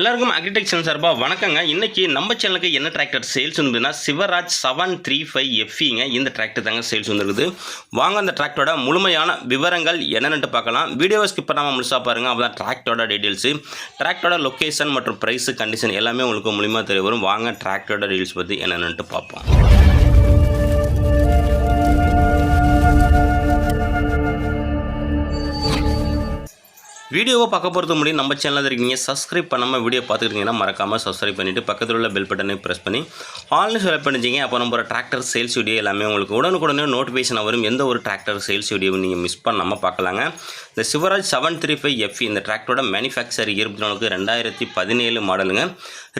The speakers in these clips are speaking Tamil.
எல்லாருக்கும் அக்ரிடெக்சர் சார்பாக வணக்கங்க. இன்றைக்கி நம்ம சேனலுக்கு என்ன டிராக்டர் சேல்ஸ் வந்துன்னா சிவராஜ் செவன் த்ரீ ஃபைவ் எஃப்இங்க இந்த டிராக்டர் தாங்க சேல்ஸ் வந்துருக்குது. வாங்க அந்த டிராக்டரோட முழுமையான விவரங்கள் என்னென்னு பார்க்கலாம். வீடியோவை ஸ்கிப் பண்ணாமல் முழுசாக பாருங்கள் அப்போ தான் டிராக்டரோட டீட்டெயில்ஸு டிராக்டரோட லொக்கேஷன் மற்றும் ப்ரைஸு கண்டிஷன் எல்லாமே உங்களுக்கு முழுமையாக தெரிய வரும். வாங்க டிராக்டரோட டீட்டெயில்ஸ் பற்றி என்னென்னு பார்ப்போம். வீடியோவை பார்க்க போகிறது முடியும் நம்ம சேனலில் இருக்கீங்க. சப்ஸ்கிரைப் பண்ணாமல் வீடியோ பார்த்துக்கிட்டீங்கன்னா மறக்காமல் சப்ஸ்கிரைப் பண்ணிவிட்டு பக்கத்தில் உள்ள பெல் பட்டனை ப்ரெஸ் பண்ணி ஆன்லைன் செலக்ட் பண்ணிச்சிங்க அப்போ நம்ம டிராக்டர் சேல்ஸ் வீடியோ எல்லாமே உங்களுக்கு உடனுக்குடனே நோட்டிஃபிகேஷன் வரும். எந்த ஒரு டிராக்டர் சேல்ஸ் வீடியோவும் நீங்கள் மிஸ் பண்ணாமல் பார்க்கலாங்க. இந்த Swaraj seven three five F இந்த டிராக்டரோட மேனுஃபேக்சர் இருபத்தி நாலுக்கு ரெண்டாயிரத்தி பதினேழு மாடலுங்க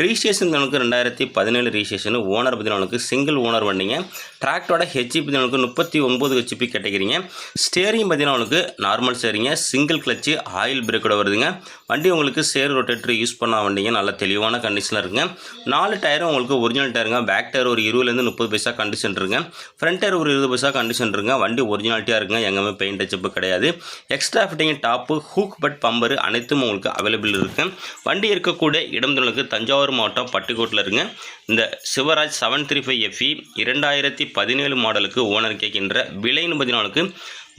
ரிஜிஸ்ட்ரேஷன் தனக்கு ரெண்டாயிரத்தி பதினேழு ரிஜிஸ்ட்ரேஷன் ஓனர் பதினாலுக்கு சிங்கிள் ஓனர் வண்டிங்க. டிராக்டரோட ஹெச்பி பதினாலுக்கு முப்பத்தி ஒம்பது ஹெச்பி கேட்டகிறீங்க ஸ்டேரிங் பதினாலுக்கு நார்மல் ஸ்டேரிங்க சிங்கிள் கிளச்சு ஆயில் பிரேக்கோட வருதுங்க. வண்டி உங்களுக்கு சேர் ரொட்டேட்டர் யூஸ் பண்ண வண்டிங்க. நல்ல தெளிவான கண்டிஷனில் இருக்குங்க. நாலு டயரும் உங்களுக்கு ஒரிஜினல் டயருங்க பேக் டயர் ஒரு இருபதுலேருந்து முப்பது பைசா கண்டிஷன் இருக்குங்க. ஃப்ரண்ட் டயர் ஒரு இருபது பைசா கண்டிஷன் இருக்குங்க. வண்டி ஒரிஜினாலிட்டியாக இருக்குங்க. எங்கேயுமே பெயிண்ட் டச்சப்பு கிடையாது. எக்ஸ்ட்ரா ஃபிட்டிங் டாப்பு ஹூக் பட் பம்பரு அனைத்தும் உங்களுக்கு அவைலபிள் இருக்குது வண்டி இருக்கக்கூடிய இடம் உங்களுக்கு தஞ்சாவூர் மாவட்டம் பட்டுக்கோட்டில் இருங்க. இந்த Swaraj seven three five FE இரண்டாயிரத்தி பதினேழு மாடலுக்கு ஓனர் கேட்கின்ற விலைன்னு பார்த்தீங்கன்னா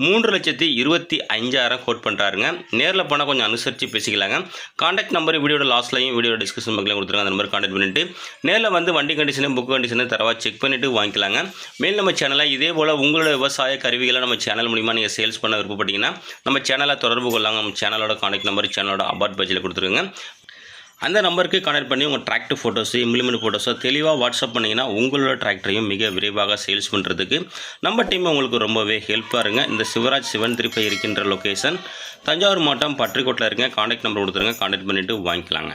மூன்று லட்சத்தி இருபத்தி அஞ்சாயிரம் கோட் பண்ணுறாருங்க நேரில் போனால் கொஞ்சம் அனுசரித்து பேசிக்கலாங்க. காண்டாக்ட் நம்பர் வீடியோட லாஸ்ட்லையும் வீடியோட டிஸ்கிரிப்ஷன் பக்கத்தில் கொடுத்துருங்க. அந்த நம்பர் காண்டாக்ட் பண்ணிட்டு நேரில் வந்து வண்டி கண்டிஷனு புக் கண்டிஷனு தரவா செக் பண்ணிவிட்டு வாங்கிக்கலாங்க. மேல் நம்ம சேனலை இதே போல் உங்களோட விவசாய கருவிகளை நம்ம சேனல் மூலிமா நீங்கள் சேல்ஸ் பண்ண விருப்பப்பட்டீங்கன்னா நம்ம சேனலை தொடர்பு கொள்ளாங்க நம்ம சேனலோட காண்டாக்ட் நம்பர் சேனலோட அபார்ட் பேஜில் கொடுத்துருங்க. அந்த நம்பருக்கு கனெக்ட் பண்ணி உங்கள் டிராக்டர் ஃபோட்டோஸு இம்ப்ளிமெண்ட் ஃபோட்டோஸோ தெளிவாக வாட்ஸ்அப் பண்ணிங்கன்னா உங்களோட டிராக்டரையும் மிக விரைவாக சேல்ஸ் பண்ணுறதுக்கு நம்ம டீம் உங்களுக்கு ரொம்பவே ஹெல்ப்பாக இருங்க. இந்த சிவராஜ் சிவன் திருப்பை இருக்கின்ற லொக்கேஷன் தஞ்சாவூர் மாவட்டம் பற்றிக்கோட்டில் இருங்க. கான்டாக்ட் நம்பர் கொடுத்துருங்க. கான்டாக்ட் பண்ணிவிட்டு வாங்கிக்கலாங்க.